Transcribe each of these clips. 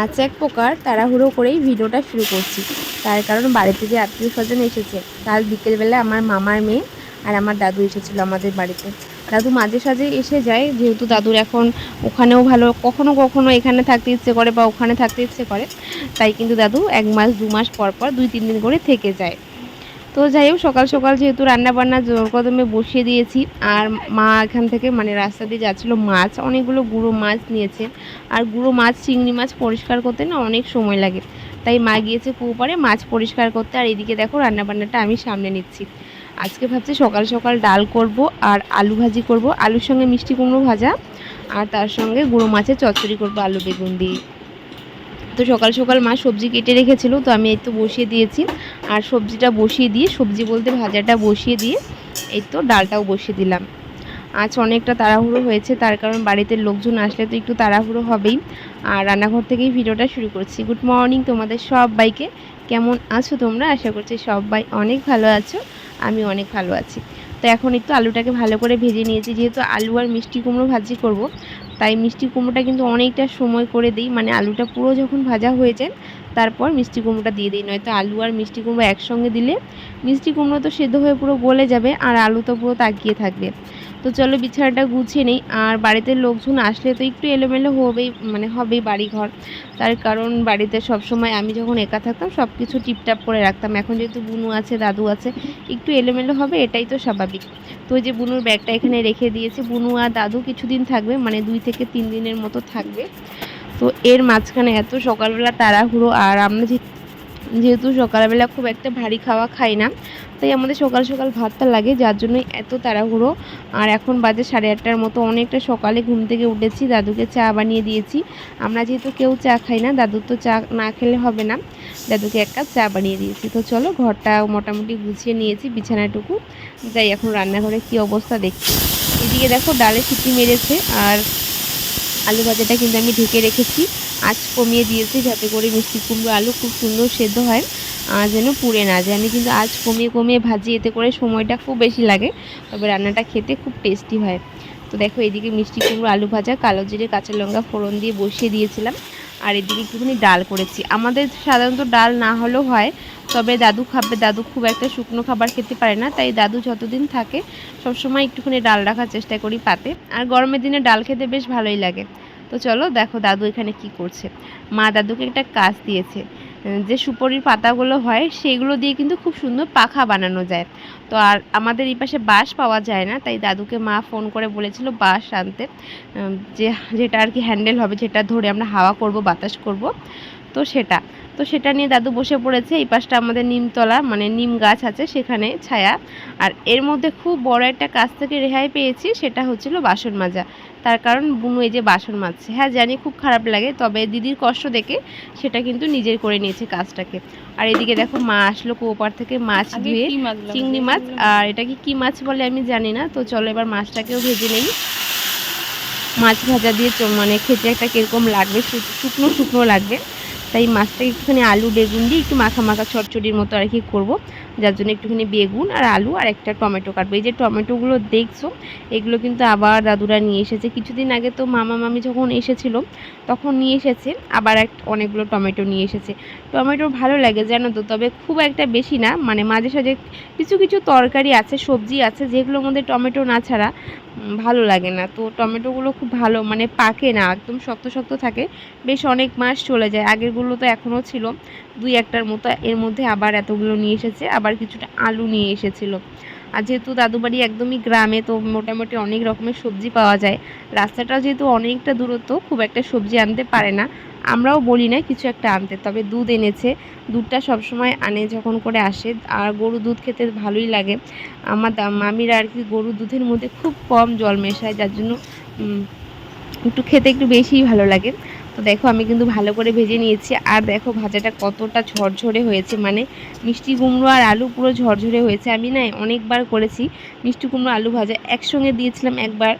আজ এক প্রকার তাড়াহুড়ো করেই ভিডিওটা শুরু করছি। তার কারণ বাড়িতে যে আত্মীয় স্বজন এসেছে, কাল বিকেলবেলা আমার মামার মেয়ে আর আমার দাদু এসেছিল আমাদের বাড়িতে। দাদু মাঝে সাঝে এসে যায়, যেহেতু দাদুর এখন ওখানেও ভালো, কখনো কখনো এখানে থাকতে ইচ্ছে করে বা ওখানে থাকতে ইচ্ছে করে। তাই কিন্তু দাদু এক মাস, দু মাস পর পর দুই, তিন দিন করে থেকে যায়। তো যাই হোক, সকাল সকাল যেহেতু রান্না বান্না জোর কদমে বসিয়ে দিয়েছি, আর মা এখান থেকে মানে রাস্তা দিয়ে যাচ্ছিল মাছ, অনেকগুলো গুঁড়ো মাছ নিয়েছে। আর গুঁড়ো মাছ, চিংড়ি মাছ পরিষ্কার করতে না অনেক সময় লাগে। তাই মা গিয়েছে পুকুরে মাছ পরিষ্কার করতে, আর এদিকে দেখো রান্নাবান্নাটা আমি সামনে নিচ্ছি। আজকে ভাবছি সকাল সকাল ডাল করব আর আলু ভাজি করব। আলুর সঙ্গে মিষ্টি কুমড়ো ভাজা, আর তার সঙ্গে গুঁড়ো মাছের চচ্চড়ি করব, আলু বেগুন দিয়ে। তো সকাল সকাল মা সবজি কেটে রেখেছিল, তো আমি এই তো বসিয়ে দিয়েছি। আর সবজিটা বসিয়ে দিয়ে, সবজি বলতে ভাজাটা বসিয়ে দিয়ে, এই তো ডালটাও বসিয়ে দিলাম। আজ অনেকটা তাড়াহুড়ো হয়েছে, তার কারণ বাড়িতে লোকজন আসলে তো একটু তাড়াহুড়ো হবেই। আর রান্নাঘর থেকেই ভিডিওটা শুরু করছি। গুড মর্নিং তোমাদের সবাইকে। কেমন আছো তোমরা? আশা করছি সবাই অনেক ভালো আছো, আমি অনেক ভালো আছি। তো এখন একটু আলুটাকে ভালো করে ভেজে নিয়েছি, যেহেতু আলু আর মিষ্টি কুমড়ো ভাজি করব। তাই মিষ্টি কুমড়োটা কিন্তু অনেকটা সময় করে দিই। মানে আলুটা পুরো যখন ভাজা হয়ে যায় তারপর মিষ্টি কুমড়োটা দিয়ে দিই, নয়তো আলু আর মিষ্টি কুমড়ো একসঙ্গে দিলে মিষ্টি কুমড়ো তো সেদ্ধ হয়ে পুরো গলে যাবে আর আলু তো পুরো তাকিয়ে থাকবে। তো চলো বিছানাটা গুছিয়ে নেই, আর বাড়িতে লোকজন আসলে তো একটু এলোমেলো হবেই মানে হবেই বাড়িঘর। তার কারণ বাড়িতে সব সময় আমি যখন একা থাকতাম সব কিছু টিপটাপ করে রাখতাম। এখন যেহেতু বুনু আছে, দাদু আছে, একটু এলোমেলো হবে এটাই তো স্বাভাবিক। তো ওই যে বুনুর ব্যাগটা এখানে রেখে দিয়েছে, বুনু আর দাদু কিছুদিন থাকবে মানে দুই থেকে তিন দিনের মতো থাকবে। তো এর মাঝখানে এত সকালবেলা তাড়াহুড়ো, আর আমরা যে যেহেতু সকালবেলা খুব একটা ভারী খাওয়া খাই না, তাই আমাদের সকাল সকাল ভাতটা লাগে, যার জন্যই এত তাড়াহুড়ো। আর এখন বাজে সাড়ে আটটার মতো, অনেকটা সকালে ঘুম থেকে উঠেছি, দাদুকে চা বানিয়ে দিয়েছি। আমরা যেহেতু কেউ চা খাই না, দাদুর তো চা না খেলে হবে না। দাদুকে এক কাপ চা বানিয়ে দিয়েছি। তো চলো, ঘরটা মোটামুটি গুছিয়ে নিয়েছি, বিছানাটুকু। যাই, এখন রান্নাঘরে কি অবস্থা দেখছি। এদিকে দেখো, ডালে সিটি মেরেছে, আর আলু ভাজাটা কিন্তু আমি ঢেকে রেখেছি। আঁচ কমিয়ে দিয়েছি যাতে করে মিষ্টি কুমড়ো আলু খুব সুন্দর সেদ্ধ হয় যেন পুড়ে না যায়। আমি কিন্তু আঁচ কমিয়ে কমিয়ে ভাজি, এতে করে সময়টা খুব বেশি লাগে, তবে রান্নাটা খেতে খুব টেস্টি হয়। তো দেখো, এদিকে মিষ্টি কুমড়ো আলু ভাজা, কালো জিরে, কাঁচা লঙ্কা ফোড়ন দিয়ে বসিয়ে দিয়েছিলাম। আর এদিকে একটুখানি ডাল করেছি। আমাদের সাধারণত ডাল না হলেও হয় তবে দাদু খাবে, দাদু খুব একটা শুকনো খাবার খেতে পারে না, তাই দাদু যতদিন থাকে সবসময় একটুখানি ডাল রাখার চেষ্টা করি পাতে। আর গরমের দিনে ডাল খেতে বেশ ভালোই লাগে। তো চলো দেখো দাদু এখানে কি করছে। মা দাদুকে একটা কাজ দিয়েছে, যে সুপরির পাতাগুলো হয় সেগুলো দিয়ে কিন্তু খুব সুন্দর পাখা বানানো যায়। তো আর আমাদের এই পাশে বাঁশ পাওয়া যায় না, তাই দাদুকে মা ফোন করে বলেছিল বাঁশ আনতে যে, যেটা আর কি হ্যান্ডেল হবে, যেটা ধরে আমরা হাওয়া করব, বাতাস করব। তো সেটা। তো সেটা নিয়ে দাদু বসে পড়েছে এই পাশটা আমাদের নিমতলা মানে নিম গাছ আছে সেখানে ছায়া। আর এর মধ্যে খুব বড় একটা কাজ থেকে রেহাই পেয়েছি সেটা হচ্ছিল বাসন মাজা। তার কারণ বুনু এই যে বাসন মাজছে। হ্যাঁ জানি খুব খারাপ লাগে তবে দিদির কষ্ট দেখে সেটা কিন্তু নিজের করে নিয়েছে কাজটাকে। আর এদিকে দেখো মা আসলো কোপার থেকে মাছ ধুয়ে। চিংড়ি মাছ। আর এটাকে কি মাছ বলে আমি জানি না। তো চলো এবার মাছটাকেও ভেজে নেই। মাছ ভাজা দিয়ে মানে খেতে একটা কীরকম লাগবে শুকনো শুকনো লাগবে। তাই মাছটাকে একটুখানি আলু, বেগুন দিয়ে একটু মাখা মাখা চটচড়ির মতো আর কি করব। যার জন্য একটুখানি বেগুন আর আলু আর একটা টমেটো কাটবো। এই যে টমেটোগুলো দেখছ, এগুলো কিন্তু আবার দাদুরা নিয়ে এসেছে। কিছুদিন আগে তো মামা মামি যখন এসেছিল, তখন নিয়ে এসেছে, আবার এক অনেকগুলো টমেটো নিয়ে এসেছে। টমেটো ভালো লাগে জানো তো, তবে খুব একটা বেশি না। মানে মাঝে সাঝে কিছু কিছু তরকারি আছে, সবজি আছে, যেগুলোর মধ্যে টমেটো না ছাড়া ভালো লাগে না। তো টমেটোগুলো খুব ভালো মানে পাকে না, একদম শক্ত শক্ত থাকে। বেশ অনেক মাস চলে যায়, আগেরগুলো তো এখনও ছিল। দুই একটার মতো, এর মধ্যে আবার এতগুলো নিয়ে এসেছে, আবার কিছুটা আলু নিয়ে এসেছিল। আর যেহেতু দাদু বাড়ি একদমই গ্রামে, তো মোটামুটি অনেক রকমের সবজি পাওয়া যায়। রাস্তাটা যেহেতু অনেকটা দূরত্ব, খুব একটা সবজি আনতে পারে না। আমরাও বলি না কিছু একটা আনতে, তবে দুধ এনেছে। দুধটা সবসময় আনে যখন করে আসে, আর গরু দুধ খেতে ভালোই লাগে। আমার মামিরা আর কি গরু দুধের মধ্যে খুব কম জল মেশায়, যার জন্য একটু খেতে একটু বেশিই ভালো লাগে। তো দেখো আমি কিন্তু ভালো করে ভেজে নিয়েছি। আর দেখো ভাজাটা কতটা ঝরঝরে হয়েছে। মানে মিষ্টি কুমড়ো আর আলু পুরো ঝরঝরে হয়েছে। আমি না অনেকবার করেছি মিষ্টি কুমড়ো আলু ভাজা। একসঙ্গে দিয়েছিলাম একবার,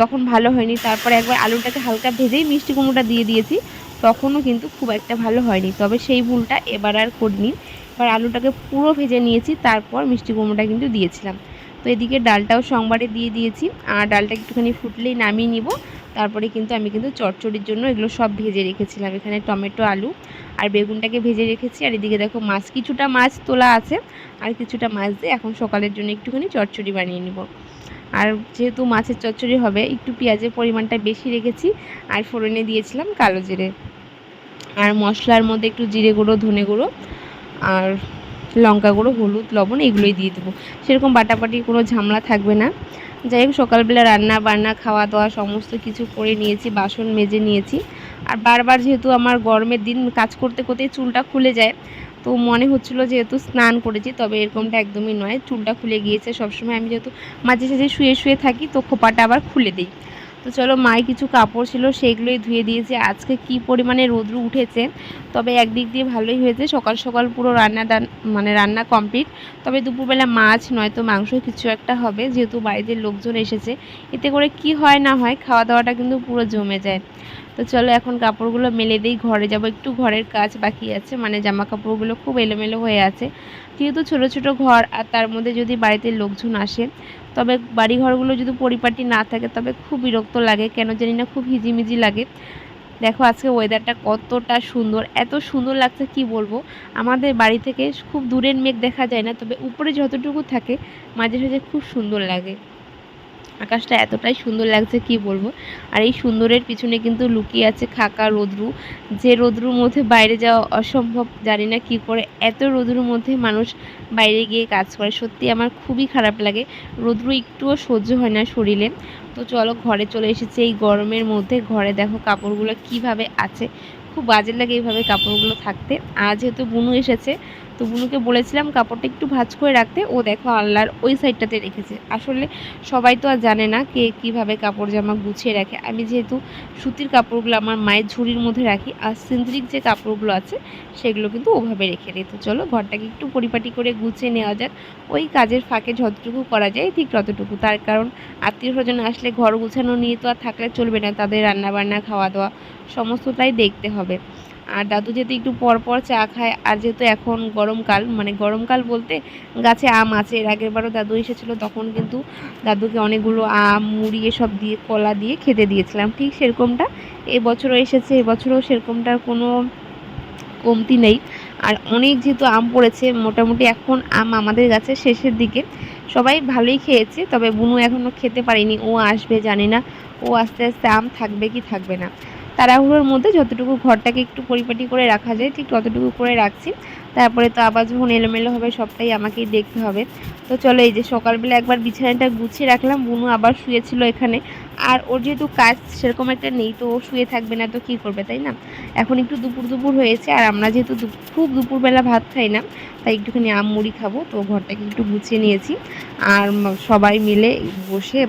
তখন ভালো হয়নি। তারপরে একবার আলুটাকে হালকা ভেজেই মিষ্টি কুমড়োটা দিয়ে দিয়েছি। তখনও কিন্তু খুব একটা ভালো হয়নি। তবে সেই ভুলটা এবার আর করিনি। এবার আলুটাকে পুরো ভেজে নিয়েছি। তারপর মিষ্টি কুমড়োটা কিন্তু দিয়েছিলাম। তো এদিকে ডালটাও সোমবারে দিয়ে দিয়েছি। আর ডালটা একটুখানি ফুটলেই নামিয়ে নিব। তারপরে কিন্তু আমি কিন্তু চটচড়ির জন্য এগুলো সব ভেজে রেখেছিলাম। এখানে টমেটো, আলু আর বেগুনটাকে ভেজে রেখেছি। আর এদিকে দেখো মাছ, কিছুটা মাছ তোলা আছে, আর কিছুটা মাছ দিয়ে এখন সকালের জন্য একটুখানি চটচড়ি বানিয়ে নিব। আর যেহেতু মাছের চচ্চড়ি হবে, একটু পেঁয়াজের পরিমাণটা বেশি রেখেছি, আর ফোড়নে দিয়েছিলাম কালো জিরে। আর মশলার মধ্যে একটু জিরে গুঁড়ো, ধনে গুঁড়ো আর লঙ্কা গুঁড়ো, হলুদ, লবণ এগুলোই দিয়ে দেবো। সেরকম বাটাবাটি কোনো ঝামেলা থাকবে না। যাই হোক, সকালবেলা রান্না বান্না, খাওয়া দাওয়া সমস্ত কিছু করে নিয়েছি, বাসন মেজে নিয়েছি। আর বারবার যেহেতু আমার গরমের দিন, কাজ করতে করতে চুলটা খুলে যায়, তো মনে হচ্ছিল যেহেতু স্নান করেছি, তবে এরকমটা একদমই নয়। চুলটা খুলে গিয়েছে সবসময়। আমি যেহেতু মাঝে সাঝে শুয়ে শুয়ে থাকি, তো খোপাটা আবার খুলে দিই। তো চলো মায়ের কিছু কাপড় ছিল, সেগুলোই ধুয়ে দিয়েছে। আজকে কি পরিমাণে রোদ্রু উঠেছে, তবে একদিক দিয়ে ভালোই হয়েছে। সকাল সকাল পুরো রান্না মানে রান্না কমপ্লিট তবে দুপুরবেলা মাছ, নয়তো মাংস কিছু একটা হবে, যেহেতু বাড়িতে লোকজন এসেছে। এতে করে কি হয় না হয় খাওয়া দাওয়াটা কিন্তু পুরো জমে যায়। তো চলো এখন কাপড়গুলো মেলে দিই, ঘরে যাব। একটু ঘরের কাজ বাকি আছে মানে জামা কাপড়গুলো খুব এলোমেলো হয়ে আছে। যেহেতু ছোট ছোট ঘর আর তার মধ্যে যদি বাড়িতে লোকজন আসে, তবে বাড়ি ঘরগুলো যদি পরিপাটি না থাকে, তবে খুব বিরক্ত লাগে, কেন জানি না, খুব হিজিমিজি লাগে। দেখো আজকে ওয়েদারটা কতটা সুন্দর, এত সুন্দর লাগছে কি বলব? আমাদের বাড়ি থেকে খুব দূরের মেঘ দেখা যায় না, তবে উপরে যতটুকু থাকে, মাঝে মাঝে খুব সুন্দর লাগে। আকাশটা এতটাই সুন্দর লাগছে, কি বলব? আর এই সুন্দরের পিছনে কিন্তু লুকিয়ে আছে খাকা রোদ্রু। যে রোদ্রুর মধ্যে বাইরে যাওয়া অসম্ভব, জানি না কি করে এত রোদ্রুর মধ্যে মানুষ বাইরে গিয়ে কাজ করে। সত্যি আমার খুবই খারাপ লাগে। রোদ্রু একটুও সহ্য হয় না শরীরে। তো চলো ঘরে চলে এসেছে এই গরমের মধ্যে। ঘরে দেখো কাপড়গুলো কীভাবে আছে। খুব বাজে লাগে এইভাবে কাপড়গুলো থাকতে। আর যেহেতু বুনু এসেছে তো বুনুকে বলেছিলাম কাপড়টা একটু ভাজ করে রাখতে। ও দেখো আল্লাহর ওই সাইডটাতে রেখেছে। আসলে সবাই তো আর জানে না কে কীভাবে কাপড় জামা গুছিয়ে রাখে। আমি যেহেতু সুতির কাপড়গুলো আমার মায়ের ঝুড়ির মধ্যে রাখি আর সিন্দ্রিক যে কাপড়গুলো আছে সেগুলো কিন্তু ওভাবে রেখে দিই। তো চলো ঘরটাকে একটু পরিপাটি করে গুছিয়ে নেওয়া যাক। ওই কাজের ফাঁকে যতটুকু করা যায় ঠিক ততটুকু। তার কারণ আত্মীয় স্বজন আসলে ঘর গুছানো নিয়ে তো আর থাকলে চলবে না। তাদের রান্না বান্না খাওয়া দাওয়া সমস্তটাই দেখতে হবে। আর দাদু যেহেতু একটু পর পর চা খায়, আর যেহেতু এখন গরমকাল মানে গরমকাল বলতে গাছে আম আছে, এর আগের বারও দাদু এসেছিল, তখন কিন্তু দাদুকে অনেকগুলো আম, মুড়ি এসব দিয়ে, কলা দিয়ে খেতে দিয়েছিলাম। ঠিক সেরকমটা এবছরও এসেছে, এবছরও সেরকমটার কোনো কমতি নেই। আর অনেক যেহেতু আম পড়েছে, মোটামুটি এখন আম আমাদের গাছের শেষের দিকে। সবাই ভালোই খেয়েছে, তবে বুনু এখনও খেতে পারিনি, ও আসবে জানি না, ও আস্তে আস্তে আম থাকবে কি থাকবে না। তাড়াহুড়োর মধ্যে যতটুকু ঘরটাকে একটু পরিপাটি করে রাখা যায়, ঠিক ততটুকু করে রাখছি। তারপরে তো আবার যখন এলোমেলো হবে সবটাই আমাকেই দেখতে হবে। তো চলো এই যে সকালবেলা একবার বিছানাটা গুছিয়ে রাখলাম, বুনু আবার শুয়েছিল এখানে। আর ওর যেহেতু কাজ সেরকম একটা নেই, তো ও শুয়ে থাকবে না, তো কী করবে, তাই না? এখন একটু দুপুর দুপুর হয়েছে, আর আমরা যেহেতু খুব দুপুরবেলা ভাত খাই না, তাই একটুখানি আম মুড়ি খাব, তো ঘরটাকে একটু গুছিয়ে নিয়েছি। আর সবাই মিলে বসে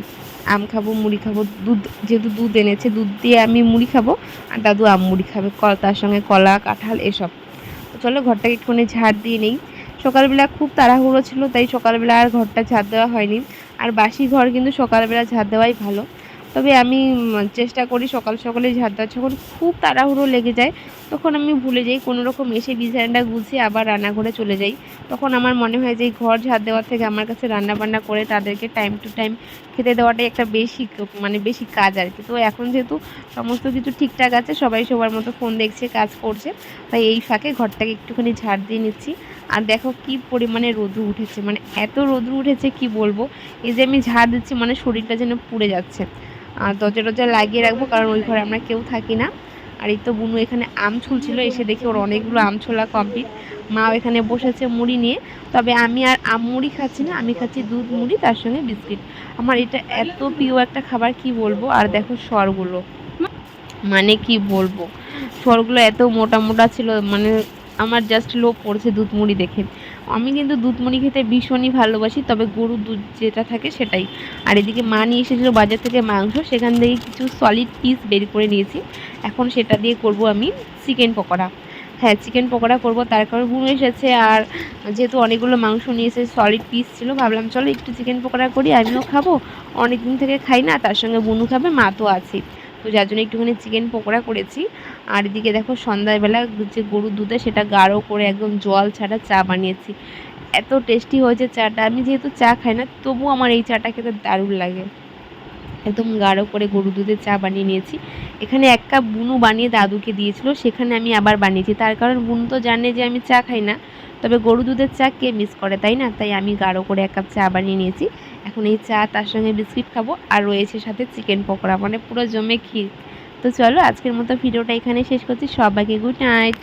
আম খাব, মুড়ি খাব, দুধ, যেহেতু দুধ এনেছে, দুধ দিয়ে আমি মুড়ি খাব, আর দাদু আম মুড়ি খাবে তার সঙ্গে কলা, কাঁঠাল, এসব। চলো ঘরটাকে একটুখানি ঝাড় দিয়ে নেই। সকালবেলা খুব তাড়াহুড়ো ছিল, তাই সকালবেলা আর ঘরটা ঝাড় দেওয়া হয়নি। আর বাসি ঘর কিন্তু সকালবেলা ঝাড় দেওয়াই ভালো। তবে আমি চেষ্টা করি সকাল সকালে ঝাড় দেওয়ার। যখন খুব তাড়াহুড়ো লেগে যায় তখন আমি ভুলে যাই কোনো রকম এসে বিছানাটা গুছিয়ে আবার রান্নাঘরে চলে যাই। তখন আমার মনে হয় যে ঘর ঝাড় দেওয়ার থেকে আমার কাছে রান্না বান্না করে তাদেরকে টাইম টু টাইম খেতে দেওয়াটাই একটা বেশি মানে বেশি কাজ আর কি তো এখন যেহেতু সমস্ত কিছু ঠিকঠাক আছে, সবাই সবার মতো ফোন দেখছে, কাজ করছে, তাই এই ফাঁকে ঘরটাকে একটুখানি ঝাড় দিয়ে নিচ্ছি। আর দেখো কি পরিমাণে রোদ্রু উঠেছে মানে এত রোদ্রু উঠেছে কি বলব? এই যে আমি ঝাড় দিচ্ছি মানে শরীরটা যেন পুড়ে যাচ্ছে। আর দরজা টরজা লাগিয়ে রাখব, কারণ ওই ঘরে আমরা কেউ থাকি না। আর এই তো বুনু এখানে আম ছুলছিল, এসে দেখি ওর অনেকগুলো আম ছোলা কমপ্লিট মাও এখানে বসেছে মুড়ি নিয়ে। তবে আমি আর আম মুড়ি খাচ্ছি না, আমি খাচ্ছি দুধ মুড়ি, তার সঙ্গে বিস্কিট। আমার এটা এত প্রিয় একটা খাবার, কি বলব? আর দেখো স্বরগুলো। মানে কি বলব? স্বরগুলো এত মোটা মোটা ছিল মানে আমার জাস্ট লোভ পড়ছে দুধ মুড়ি দেখে। আমি কিন্তু দুধ মুড়ি খেতে ভীষণই ভালোবাসি, তবে গরুর দুধ যেটা থাকে সেটাই। আর এদিকে মা নিয়ে এসেছিল বাজার থেকে মাংস, সেখান থেকে কিছু সলিড পিস বের করে নিয়েছি। এখন সেটা দিয়ে করব আমি চিকেন পকোড়া। হ্যাঁ চিকেন পকোড়া করব, তার কারণে বুনু এসেছে আর যেহেতু অনেকগুলো মাংস নিয়ে সলিড পিস ছিল, ভাবলাম চলো একটু চিকেন পকোড়া করি, আমিও খাব। অনেক দিন থেকে খাই না, তার সঙ্গে বুনু খাবে, মা তো আছে তো যার জন্য একটুখানি চিকেন পকোড়া করেছি। আর এদিকে দেখো সন্ধ্যাবেলা যে গরুর দুধে সেটা গাঢ় করে একদম জল ছাড়া চা বানিয়েছি। এত টেস্টি হয়েছে চাটা। আমি যেহেতু চা খাই না, তবুও আমার এই চাটা খেতে দারুণ লাগে। একদম গাঢ় করে গরু দুধের চা বানিয়ে নিয়েছি। এখানে এক কাপ বুনু বানিয়ে দাদুকে দিয়েছিল, সেখানে আমি আবার বানিয়েছি। তার কারণ বুনু তো জানে যে আমি চা খাই না। তবে গরু দুধের চা কে মিস করে, তাই না? তাই আমি গাঢ় করে এক কাপ চা বানিয়ে নিয়েছি। এখন এই চা তার সঙ্গে বিস্কিট খাব। আর রয়েছে সাথে চিকেন পকোড়া মানে পুরো জমে ক্ষীর। তো চলো আজকের মতো ভিডিওটা এখানে শেষ করছি। সবাইকে গুড নাইট